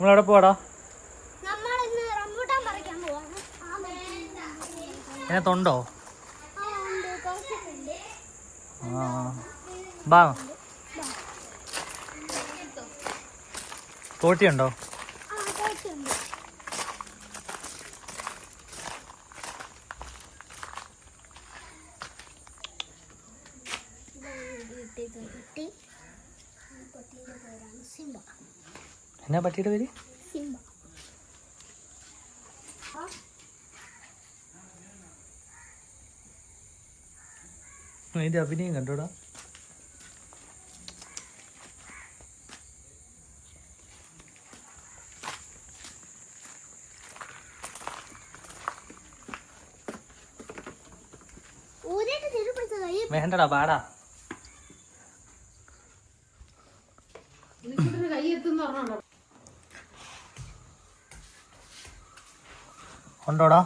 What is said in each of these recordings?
നമ്മൾ പോവാണ്. ആ അതിനകത്തുണ്ടോ ആ ബാ. തോട്ടിയുണ്ടോ? കിട്ടി കിട്ടി പട്ടിയുടെ പേരാണ് സിംബ. എന്നാ പട്ടിയുടെ പേര്? അതിന്റെ അഭിനയം കണ്ടോടാ. വേണ്ടടാ പാടാ ഉണ്ടോടാ?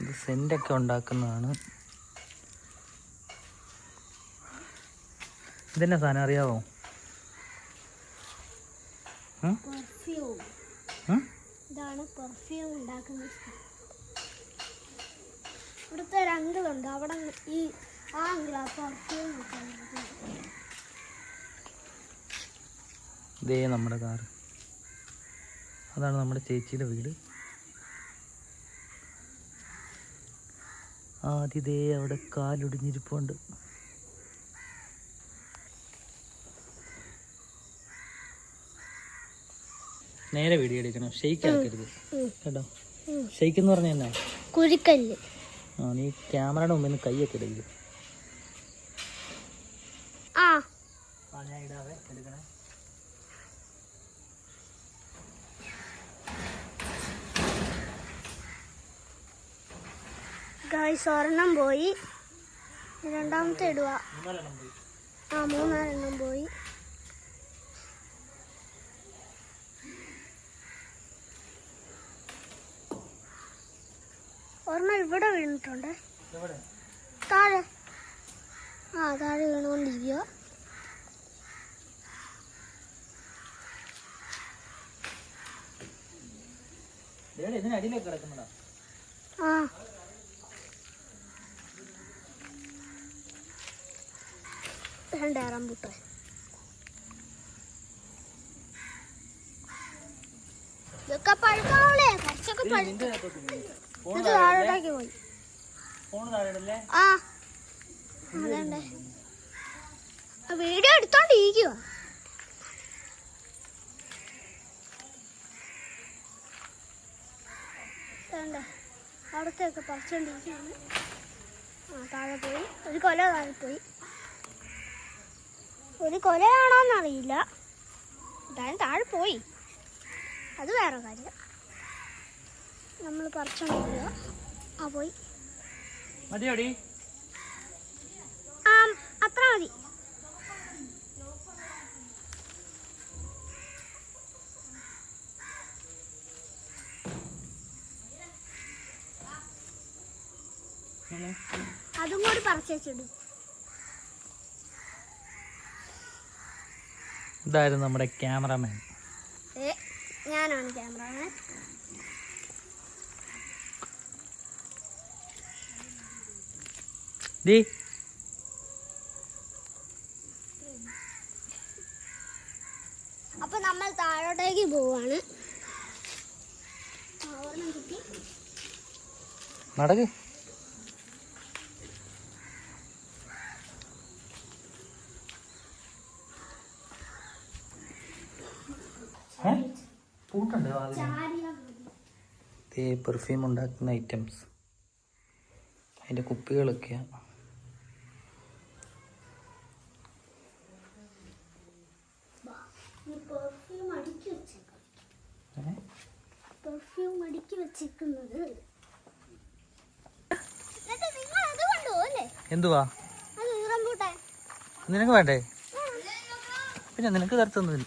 ഇത് സെന്റൊക്കെ ഉണ്ടാക്കുന്നതാണ്. ഇതെന്നെ സാധനം അറിയാവോ. ഇവിടുത്തെ ഒരു അങ്കിളുണ്ട് അവിടെ ഈ ആ അങ്കിൾ ആ പെർഫ്യൂം ഒക്കെ ഉണ്ടാക്കുന്നത്. ഇതേ നമ്മുടെ കാറ് അതാണ് നമ്മുടെ ചേച്ചിയുടെ വീട്. ആദ്യതേ അവിടെ കാലൊടിഞ്ഞിരിപ്പുണ്ട്. നേരെ വീഡിയോ എടുക്കണം. ഷെയ്ക്ക് ആക്കരുത് കേട്ടോ. ഷെയ്ക്ക് എന്ന്? പറഞ്ഞാൽ എന്നാ ആ നീ ക്യാമറയുടെ മുമ്പിൽ നിന്ന് കൈയൊക്കെ ഇടയില്ല ആ ആ ഞാൻ ഇടാവേ എടുക്കണേ ഗായ്സ് ഒരെണ്ണം പോയി. രണ്ടാമത്തെ ഇടുക. ആ മൂന്നാലെണ്ണം പോയി. ഒരെണ്ണം ഇവിടെ വീണിട്ടുണ്ട്. താഴെ. ആ താഴെ വീണുകൊണ്ടിരിക്കുക. ആ. വേണ്ട റംബൂട്ടാൻ ഇതൊക്കെ പഴുക്കാവൂലേ? കുറച്ചൊക്കെ പഴുത്തു താഴോട്ടേക്ക് പോയി. ആ. അതേണ്ടേ. വീഡിയോ എടുത്തോണ്ടിരിക്കുക അവിടത്തെയൊക്കെ പറിച്ചോണ്ടിരിക്കുകയാണ് ആ താഴെ പോയി. ഒരു കൊല താഴെ പോയി. ഒരു കൊലയാണോന്നറിയില്ല. എന്തായാലും താഴെ പോയി. അത് വേറെ കാര്യം. നമ്മൾ പറിച്ചോണ്ടിരിക്കുക ആ പോയി. മതിയോടി. ആ അത്ര മതി. അതും കൂടി പറിച്ചിടും ഇതായിരുന്നു നമ്മുടെ ക്യാമറമാൻ. ഞാനാണ് ക്യാമറമാൻ. ഡീ അപ്പൊ നമ്മൾ താഴോട്ടേക്ക് പോവാണ്. നടക്ക്. പൂട്ടുണ്ട് ഈ പെർഫ്യൂം ഉണ്ടാക്കുന്ന ഐറ്റംസ് അതിന്റെ കുപ്പികളൊക്കെയാണ് പെർഫ്യൂം അടുക്കി വെച്ചേക്കുന്നത്. എന്തുവാ? നിനക്ക് വേണ്ടേ? പിന്നെ നിനക്ക് തരത്തൊന്നുമില്ല.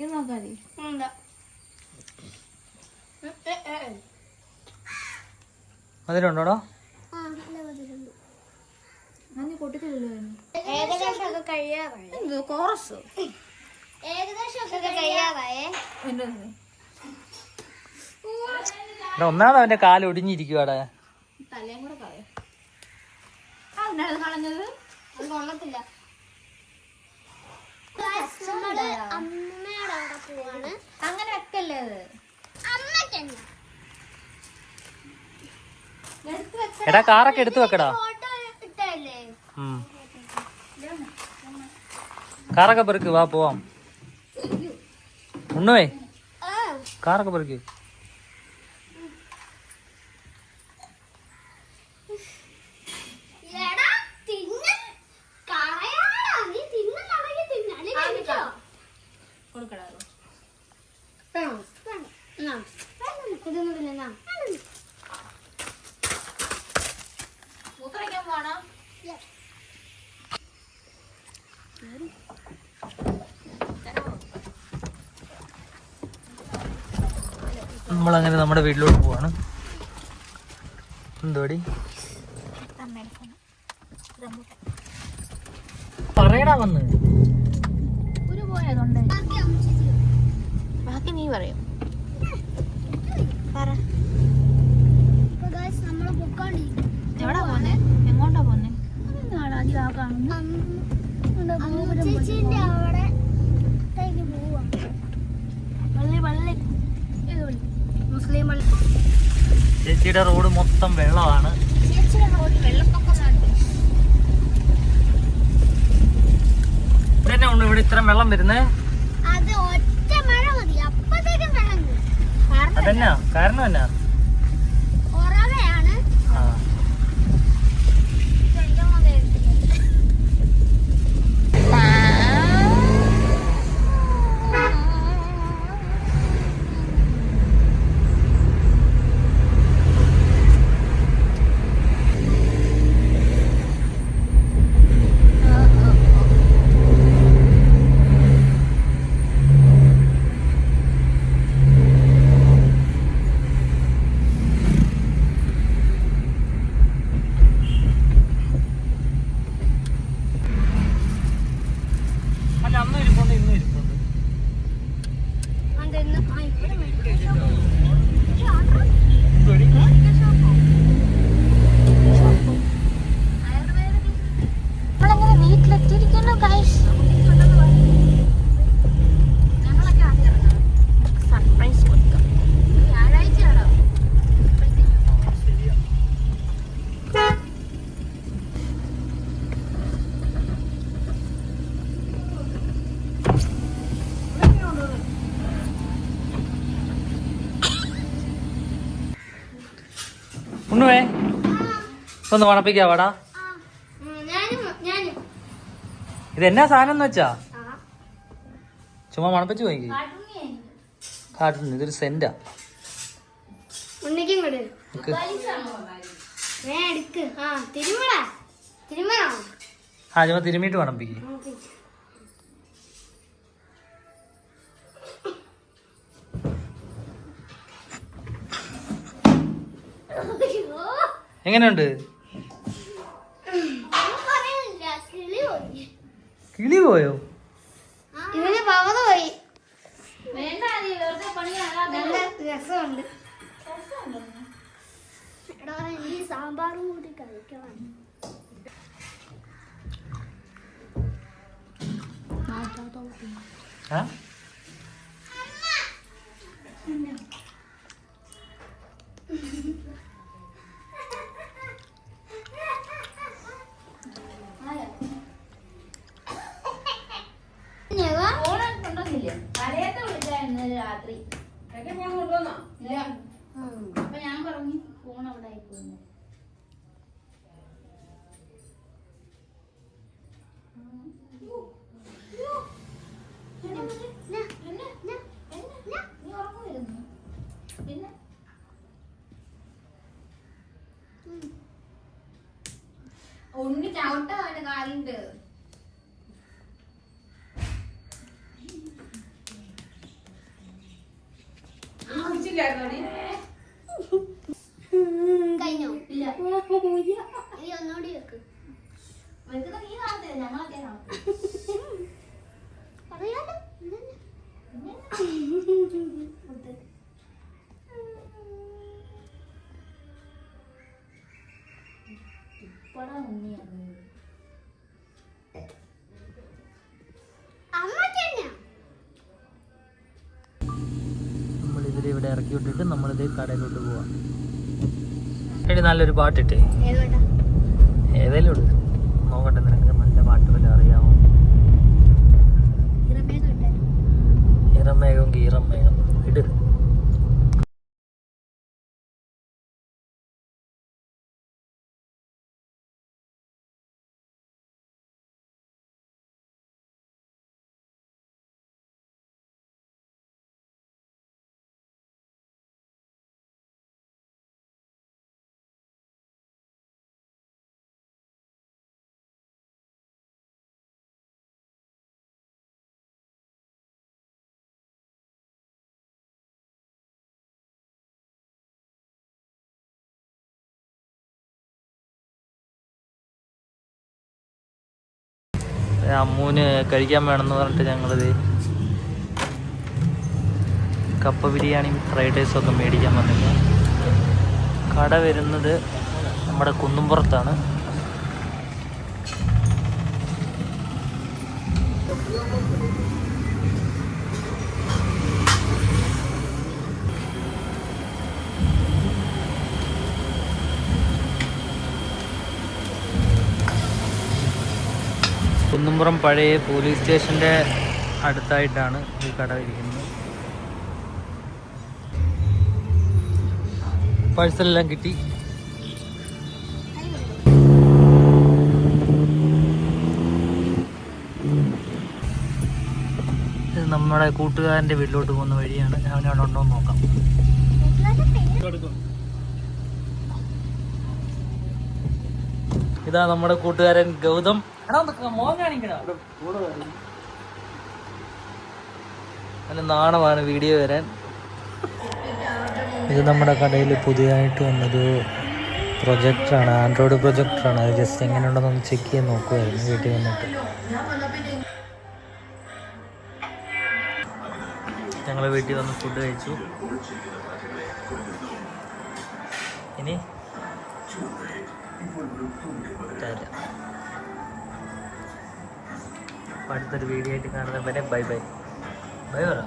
ഇത് നോക്കാതെ മധുരമുണ്ടോടാ കോറസ് ഏകദേശം ഒക്കെ കഴിയാറായേ? എന്റെ എടാ ഒന്നാമത് അവന്റെ കാൽ ഒടിഞ്ഞിരിക്കുവാടാ. തലയും കൂടെ കളയാം. കളഞ്ഞത്? കൊള്ളത്തില്ല. എടാ കാറൊക്കെ എടുത്തു വെക്കടാ ഫോട്ടോ ഇട്ടല്ലേ ഉം. കാറൊക്കെ പെറുക്ക് വാ പോവാം ഉണ്ണുവേ ആ കാറൊക്കെ പെറുക്ക് നമ്മളങ്ങനെ നമ്മുടെ വീട്ടിലോട്ട് പോവാണ്. എന്തോടി പറയടാ വന്ന്. ബാക്കി നീ പറയും. എവിടാ പോന്നെ? എങ്ങോട്ടാ പോന്നെ? അധികം ആ കാണുന്നു. ചേച്ചിയുടെ റോഡ് മൊത്തം വെള്ളമാണ്. ഇതന്നെ ഉണ്ട് ഇവിടെ ഇത്ര വെള്ളം വരുന്നേ. അത് ഒറ്റ മഴ മതി. അപ്പത്തേക്കും വെള്ളം കയറും. കാരണം അതെന്നാ കാരണം എന്നാ? ഉണ്ണുവേ ഒന്ന് മണപ്പിക്കാവാടാ ഇത് എന്നാ സാധനം എന്ന് വെച്ചാ? ചുമ്മാ മണപ്പിച്ചു പോയി കാട്ടുന്നു ഇതൊരു സെന്റാ. ആ ചുമ്മാ തിരുമ്മിട്ട് മണപ്പിക്ക്. എങ്ങനെയുണ്ട്? കിളി പോയി. ഇവന് പവർ പോയി. രസമുണ്ട്. സാമ്പാറും കൂടി കഴിക്കണം. ആ? Ooh. നമ്മളിതിൽ ഇവിടെ ഇറക്കി വിട്ടിട്ട് നമ്മളിത് കടയിലോട്ട് പോവാം. എടി നല്ലൊരു പാട്ടിട്ടേ. ഏതായാലും ഉണ്ട്. നോക്കട്ടെ നിനക്ക് നല്ല പാട്ട് വല്ല അറിയാമോ ഇറമേഘം കീറം അമ്മൂന് കഴിക്കാൻ വേണമെന്ന് പറഞ്ഞിട്ട് ഞങ്ങളിത് കപ്പ ബിരിയാണി ഫ്രൈഡ് റൈസും ഒക്കെ മേടിക്കാൻ വന്നിട്ട് കട വരുന്നത് നമ്മുടെ കുന്നുംപുറത്താണ്. കുന്നുംപുറം പഴയ പോലീസ് സ്റ്റേഷന്റെ അടുത്തായിട്ടാണ് ഈ കട ഇരിക്കുന്നത്. പാഴ്സലെല്ലാം കിട്ടി. ഇത് നമ്മുടെ കൂട്ടുകാരന്റെ വീട്ടിലോട്ട് പോകുന്ന വഴിയാണ്. ഉണ്ടോ എന്ന് നോക്കാം. ഇതാ നമ്മുടെ കൂട്ടുകാരൻ ഗൗതം. നല്ല നാണമാണ് വീഡിയോ വരാൻ. ഇത് നമ്മുടെ കടയിൽ പുതിയതായിട്ട് വന്നൊരു പ്രൊജക്ടറാണ് ആൻഡ്രോയിഡ് പ്രൊജക്ടറാണ്. അത് ജസ്റ്റ് എങ്ങനെയുണ്ടെന്നൊന്ന് ചെക്ക് ചെയ്ത് നോക്കുമായിരുന്നു വീട്ടിൽ വന്നിട്ട്. ഞങ്ങൾ വീട്ടിൽ വന്ന് ഫുഡ് കഴിച്ചു. ഇനി തരാം. അടുത്തൊരു വീഡിയോ ആയിട്ട് കാണുന്നവരെ ബൈ ബൈ. ബൈ പറ.